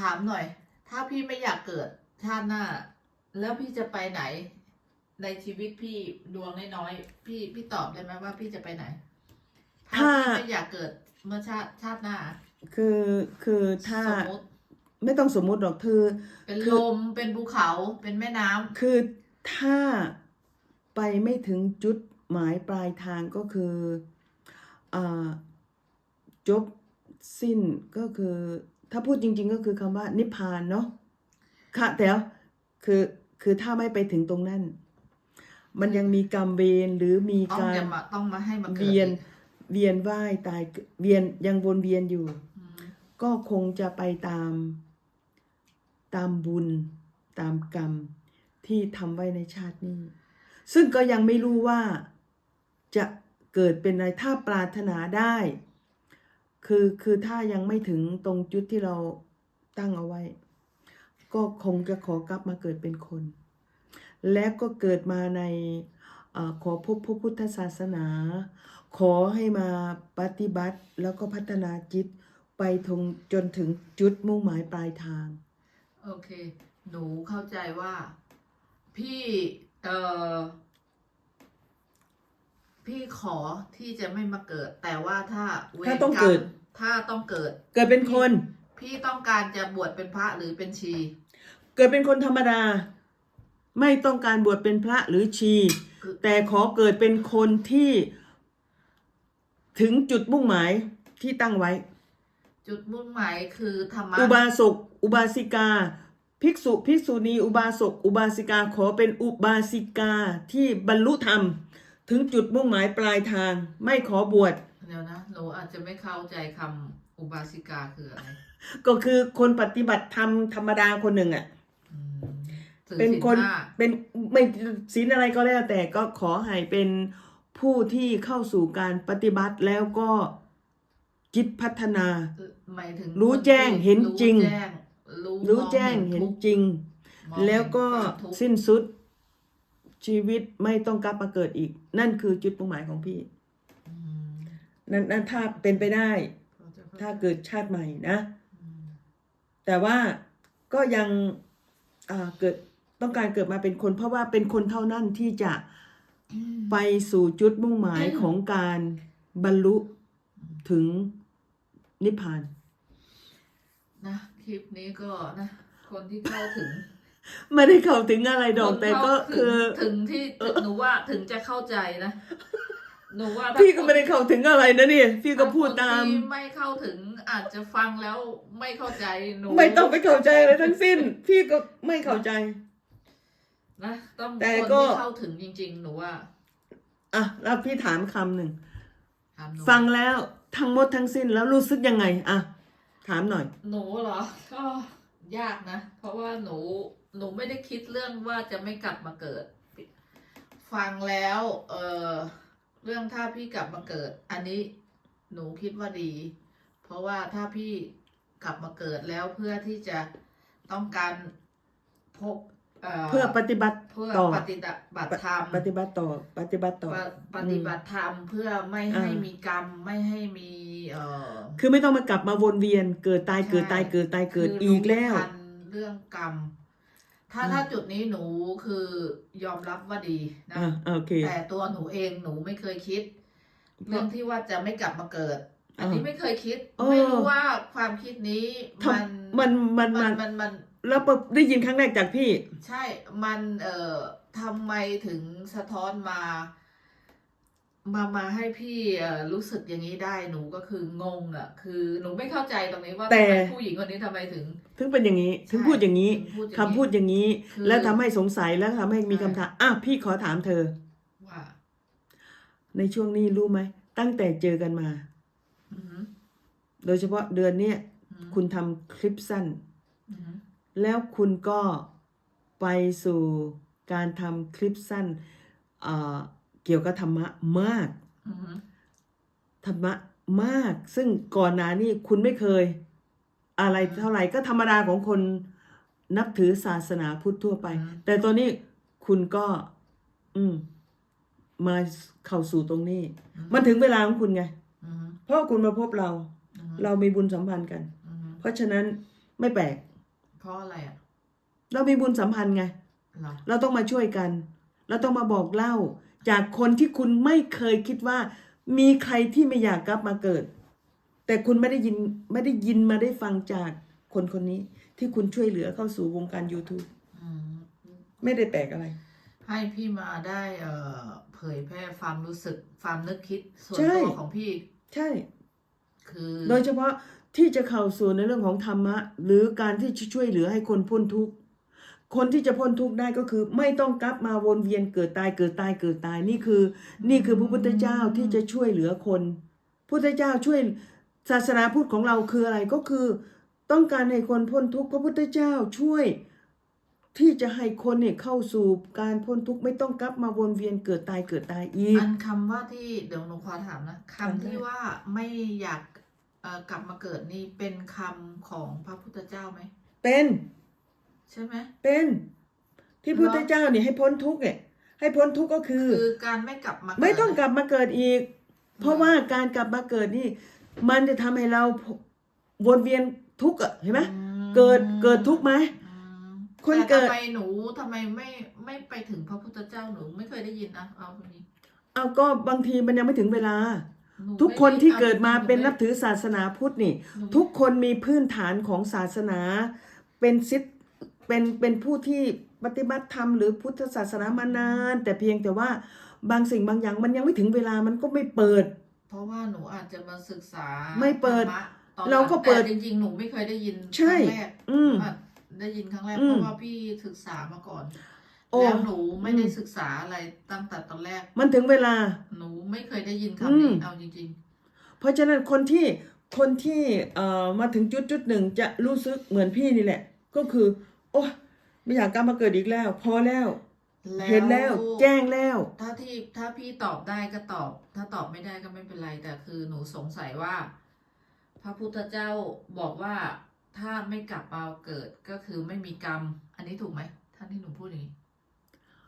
ถามหน่อย ถ้าพี่ไม่อยากเกิดชาติหน้า แล้วพี่จะไปไหน ในชีวิตพี่ดวงน้อยๆพี่พี่ตอบได้ไหมว่าพี่จะไปไหน ถ้าถ้าพี่ไม่อยากเกิดเมื่อชาติชาติหน้า คือคือถ้าสมมติไม่ต้องสมมุติหรอกคือเป็นคือลมเป็นภูเขาเป็นแม่น้ำคือถ้าไปไม่ถึงจุดหมายปลายทางก็คืออาจบสิ้นก็คือ ถ้าพูดจริง ๆ ก็คือคำว่า นิพพานเนาะค่ะแต่วคือคือถ้าไม่ไปถึงตรงนั้น มันยังมีกรรมเวรหรือมีต้องการจะมาต้องมาให้มาเกิดเวียนอีกเวียนว่ายตายเกิดเวียนยังวนเวียนอยู่อืมก็คงจะไปตามตามบุญตามกรรมที่ทำไว้ในชาตินี้ ซึ่งก็ยังไม่รู้ว่าจะเกิดเป็นอะไรถ้าปรารถนาได้ คือคือถ้ายังไม่ถึงตรงจุดที่เราตั้งเอาไว้ ก็คงจะขอกลับมาเกิดเป็นคน และก็เกิดมาในเออขอพบพระพุทธศาสนา ขอให้มาปฏิบัติ แล้วก็พัฒนาจิตไปถึงจนถึงจุดมุ่งหมายปลายทาง โอเค หนูเข้าใจว่าพี่เอ่อพี่ขอที่จะไม่มาเกิด แต่ว่าถ้าเวรถ้าต้องรรมเกิด ถ้าต้องเกิด เกิดเป็นคน พี่ต้องการจะบวชเป็นพระหรือเป็นชี เกิดเป็นคนธรรมดา ไม่ต้องการบวชเป็นพระหรือชีคือแต่ขอเกิดเป็นคนที่ถึงจุดมุ่งหมายที่ตั้งไว้ จุดมุ่งหมายคือธรรมะอุบาสกอุบาสิกา ภิกษุภิกษุณี อุบาสกอุบาสิกาขอเป็นอุบาสิกาที่บรรลุธรรม ถึงจุดมุ่งหมายปลายทาง ไม่ขอบวช เดี๋ยวนะหนูอาจจะไม่เข้าใจคำอุบาสิกาคืออะไรก็คือคนปฏิบัติธรรมธรรมดาคนหนึ่งอะ อืมถือเป็นศีลคนห้าเป็นไม่ศีลอะไรก็แล้วแต่ก็ขอให้เป็นผู้ที่เข้าสู่การปฏิบัติแล้วก็จิตพัฒนา หมายถึงรู้คนที่แจ้งเห็นจริงแจ้งรู้รู้มองแจ้งเห็นทุกข์จริง มองแล้วก็เห็นความทุกข์สิ้นสุดชีวิตไม่ต้องกลับมาเกิดอีก นั่นคือจุดมุ่งหมายของพี่อืม นั่นนั่นถ้าเป็นไปได้เข้าใจถ้าเกิดชาติใหม่นะอืมแต่ว่าก็ยังอ่าเกิดต้องการเกิดมาเป็นคน เพราะว่าเป็นคนเท่านั้นที่จะไปสู่จุดมุ่งหมายของการบรรลุถึงนิพพานนะคลิปนี้ก็นะคนที่เข้าถึง ไม่ได้เข้าถึงอะไรดอกคนแต่ก็เข้าถึงคือถึงที่หนูว่าถึงจะเข้าใจนะ หนูว่าถ้าพี่ก็ไม่ได้เข้าถึงอะไรนะนี่พี่ก็พูดตาม คนที่ไม่เข้าถึงอาจจะฟังแล้วไม่เข้าใจหนูไม่ต้องไปเข้าใจอะไรทั้งสิ้น พี่ก็ไม่เข้าใจ นะต้องแต่คนก็ ที่เข้าถึงจริง ๆ หนูว่าอะแล้วพี่ถามคำหนึ่งถามหนูฟังแล้วทั้งหมดทั้งสิ้นแล้วรู้สึกยังไงอะถามหน่อย หนูเหรอก็ยากนะ เพราะว่าหนูหนูไม่ได้คิดเรื่องว่าจะไม่กลับมาเกิด ฟังแล้ว เออ เรื่องถ้าพี่กลับมาเกิด อันนี้หนูคิดว่าดี เพราะว่าถ้าพี่กลับมาเกิดแล้วเพื่อที่จะต้องการพบเอ่อเพื่อปฏิบัติเพื่อต่อปฏิบัติธรรมปฏิบัติต่อปฏิบัติต่อปะปฏิบัติธรรมเพื่อไม่ให้อ่ามีมีกรรมไม่ให้มีเอ่อคือไม่ต้องมากลับมาวนเวียนเกิดตายเกิดตายเกิดตายเกิดคือีกแล้วรู้ทันเรื่องกรรม ถ้าอ่าถ้าจุดนี้หนูคือยอมรับว่าดีนะอะโอเค แต่ตัวหนูเองหนูไม่เคยคิด เรื่องที่ว่าจะไม่กลับมาเกิด อันนี้อ่าไม่เคยคิด เออ ไม่รู้ว่าความคิดนี้ทมันำมันมันมัมันนมันมัน แล้วได้ยินครั้งแรกจากพี่ ใช่ มันเอ่อทำไมถึงสะท้อนมา มามาให้พี่เอ่อรู้สึกอย่างนี้ได้หนูก็คืองงอะ คือหนูไม่เข้าใจตรงนี้ว่าแต่ทำไมผู้หญิงคนนี้ทำไมถึง ถึงเป็นอย่างนี้ ถึงใช่พูดอย่างนี้ถึงพูดอย่างนี้คำพูดอย่างนี้คือแล้วทำให้สงสัยแล้วทำให้มีใช่คำถามอะพี่ขอถามเธอว่าในช่วงนี้รู้ไหมตั้งแต่เจอกันมาอือหือโดยเฉพาะเดือนเนี้ยอือหือคุณทำคลิปสั้นอือหือแล้วคุณก็ไปสู่การทำคลิปสั้น เอ่อเกี่ยวกับธรรมะมากอือหือธรรมะมาก ซึ่งก่อนหน้านี้คุณไม่เคย อะไรเท่าไหร่ก็ธรรมดาของคนนับถือศาสนาพุทธทั่วไป แต่ตอนนี้คุณก็ อืม มาเข้าสู่ตรงนี้ มันถึงเวลาของคุณไงอือหือเพราะว่าคุณมาพบเราอือหือเรามีบุญสัมพันธ์กันอือหือเพราะฉะนั้นไม่แปลกเพราะอะไรอะ เรามีบุญสัมพันธ์ไงเหรอเราต้องมาช่วยกัน เราต้องมาบอกเล่า จากคนที่คุณไม่เคยคิดว่า มีใครที่ไม่อยากกลับมาเกิด แต่คุณไม่ได้ยินไม่ได้ยินมาได้ฟังจากคนคนนี้ ที่คุณช่วยเหลือเข้าสู่วงการ YouTube อืมไม่ได้แปลกอะไร ให้พี่มาได้เอ่อเผยแพร่ความรู้สึกความนึกคิดส่วนใช่ตัวของพี่ ใช่ คือ โดยเฉพาะที่จะเข้าสู่ในเรื่องของธรรมะ หรือการที่จะช่วยเหลือให้คนพ้นทุกข์ คนที่จะพ้นทุกข์ได้ก็คือ ไม่ต้องกลับมาวนเวียนเกิดตายเกิดตายเกิดตายนี่คือ นี่คือพระพุทธเจ้าที่จะช่วยเหลือคนพุทธเจ้าช่วยศาสนาพุทธของเราคืออะไรก็คือ ต้องการให้คนพ้นทุกข์พระพุทธเจ้าช่วยที่จะให้คนเนี่ยเข้าสู่การพ้นทุกข์ไม่ต้องกลับมาวนเวียนเกิดตายเกิดตายอีกอันคำว่าที่เดี๋ยวหนูขอถามนะถามคำได้ที่ว่าไม่อยากเอ่อกลับมาเกิดนี่เป็นคำของพระพุทธเจ้าไหมเป็น ใช่ไหมเป็นที่พุทธเจ้าเนี่ยให้พ้นทุกข์เนี่ยให้พ้นทุกข์ก็คือ คือการไม่กลับมาเกิดไม่ต้องกลับมาเกิดอีก เพราะว่าการกลับมาเกิดนี่ มันจะทำให้เราวนเวียนทุกข์อะเห็นไหมอืมเกิดเกิดทุกข์ไหมอืมคนแต่เกิดทำไมหนูทำไมไม่ไม่ไปถึงพระพุทธเจ้าหนูไม่เคยได้ยินนะเอาคนนี้เอาก็บางทีมันยังไม่ถึงเวลาหนูทุกคนไม่ไที่เกิดมาหเป็นไม่นับถือศาสนาพุทธนี่หนูทุกคนมีพื้นฐานของศาสนาเป็นซิท เป็นเป็นผู้ที่ปฏิบัติธรรมหรือพุทธศาสนามานาน แต่เพียงแต่ว่าบางสิ่งบางอย่างมันยังไม่ถึงเวลามันก็ไม่เปิด เพราะว่าหนูอาจจะมาศึกษาไม่เปิดธรรมะตอนเราก็เปิดแต่จริงๆหนูไม่เคยได้ยินใช่ครั้งแรกอืมว่าได้ยินครั้งแรกอืมเพราะว่าพี่ศึกษามาก่อนโอ้แล้วหนูไม่ได้อืมศึกษาอะไรตั้งแต่ตอนแรก มันถึงเวลา หนูไม่เคยได้ยินอืคำนี้มเอาจริงเพราะฉะนั้นคนที่คนที่เอ่อมาถึงจุดจุดหนึ่งจะรู้สึกเหมือนพี่นี่แหละ ก็คือ โอ้ไม่อยากกลับมาเกิดอีกแล้ว พอแล้วๆเห็นแล้ว แจ้งแล้ว ถ้าที่ถ้าพี่ตอบได้ก็ตอบ ถ้าตอบไม่ได้ก็ไม่เป็นไรแต่คือหนูสงสัยว่า พระพุทธเจ้าบอกว่าถ้าไม่กลับมาเกิดก็คือไม่มีกรรม อันนี้ถูกไหมท่านที่หนูพูดอย่างนี้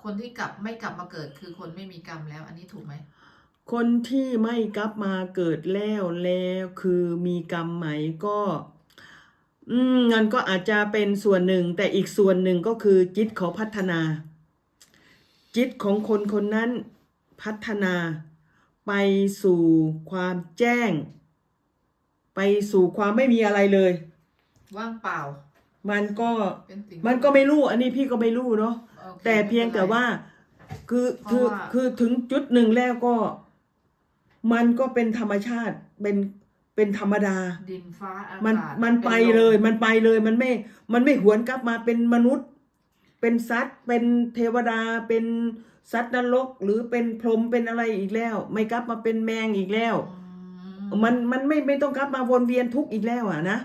คนที่กลับไม่กลับมาเกิดคือคนไม่มีกรรมแล้ว อันนี้ถูกไหมคนที่ไม่กลับมาเกิดแล้วแล้วคือมีกรรมไหมก็ อืมงั้นก็อาจจะเป็นส่วนหนึ่ง แต่อีกส่วนหนึ่งก็คือจิตเขาพัฒนา จิตของคนคนนั้นพัฒนา ไปสู่ความแจ้ง ไปสู่ความไม่มีอะไรเลย ว่างเปล่า มันก็เป็นสิ่งมันก็ไม่รู้อันนี้พี่ก็ไม่รู้เนาะโอคแต่เพียงแต่ว่า คือเพคือราะว่า คือถึงจุดหนึ่งแล้วก็ มันก็เป็นธรรมชาติเป็น เป็นธรรมดา ดินฟ้าอากาศมันมันไปป็นมเลย มันไปเลยมันไม่ มันไม่หวนกลับมาเป็นมนุษย์ เป็นสัตว์ เป็นเทวดา เป็นสัตว์นรก หรือเป็นพรหมเป็นอะไรอีกแล้ว ไม่กลับมาเป็นแมงอีกแล้วอืมันมันไม่ไม่ต้องกลับมาวนเวียนทุกข์อีกแล้วอะนะ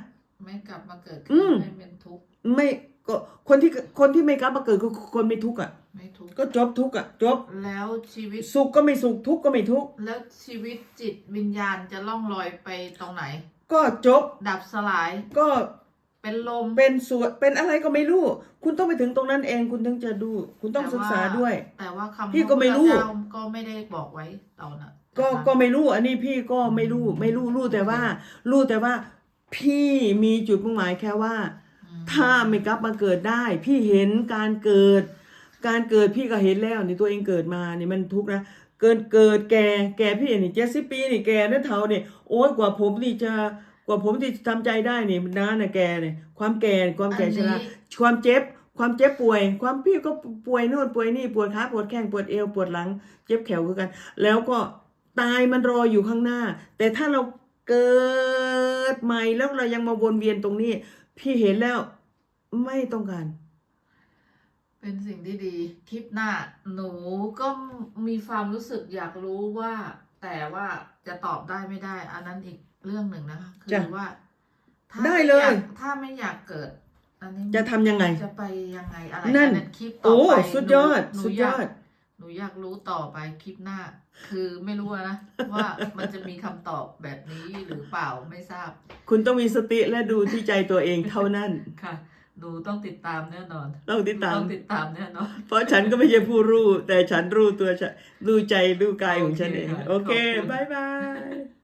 ไม่กลับมาเกิดอืมไม่เป็นทุกข์ ไม่ก็คนที่คนที่ไม่กลับมาเกิดก็คือคนไม่ทุกข์อะ ไม่ทุกข์ก็จบทุกข์อะจบ แล้วชีวิต สุขก็ไม่สุขทุกข์ก็ไม่ทุกข์แล้วชีวิตจิตวิญญาณจะล่องลอยไปตรงไหน ก็จบ ดับสลาย ก็เป็นลม เป็นส่วนเป็นอะไรก็ไม่รู้ คุณต้องไปถึงตรงนั้นเอง คุณถึงจะดู คุณต้องแต่ศึกษาว่าด้วย แต่ว่าคำพี่ก็ไม่รู้พะพุทธเจ้าก็ไม่ได้บอกไว้ตอนน่ะก็นะคะก็ไม่รู้ อันนี้พี่ก็ไม่รู้ ไม่รู้รู้แต่ว่า รู้แต่ว่า พี่มีจุดมุ่งหมายแค่ว่า อืม ถ้าไม่กลับมาเกิดได้ พี่เห็นการเกิด การเกิดพี่ก็เห็นแล้วนี่ตัวเองเกิดมานี่มันทุกข์นะเกิดเกิดแก่แก่พี่นี่เจ็ดสิบปีนี่แก่นั่นเท่านี่โอ้ยกว่าผมนี่จะกว่าผมที่จะทำใจได้นี่มันนานนะแกเนี่ยความแก่ความแก่ชราอันนี้ความเจ็บ ความเจ็บป่วย ความพี่ก็ป่วยนู่นป่วยนี่ปวดขาปวดแข้งปวดเอวปวดหลัง เจ็บแขวคือกัน แล้วก็ตายมันรออยู่ข้างหน้า แต่ถ้าเราเกิดใหม่แล้วเรายังมาวนเวียนตรงนี้ พี่เห็นแล้วไม่ต้องการ เป็นสิ่งที่ดี คลิปหน้า หนูก็มีความรู้สึกอยากรู้ว่า แต่ว่าจะตอบได้ไม่ได้ อันนั้นอีกเรื่องหนึ่งนะคะ คืจ้ะอว่าถ้าได้ม่เลยอากถ้าไม่อยากเกิด อันนี้จะทำยังไง จะไปยังไงอะไรนั่นอัคลิปต่อโอ้ไปสุดยอดหนูสุดหนูยออดากหนูอยากรู้ต่อไปคลิปหน้า คือไม่รู้อะนะว่ามันจะมีคำตอบแบบนี้หรือเปล่าไม่ทราบ คุณต้องมีสติและดูที่ใจตัวเองเท่านั้นค่ะ หนูต้องติดตามแน่นอนต้องติดตาม ต้องติดตามแน่นอน เพราะฉันก็ไม่ใช่ผู้รู้ แต่ฉันรู้ตัวฉันรู้ใจรู้กายของฉันเอง โอเคค่ะโอเคขอบคุณบายบาย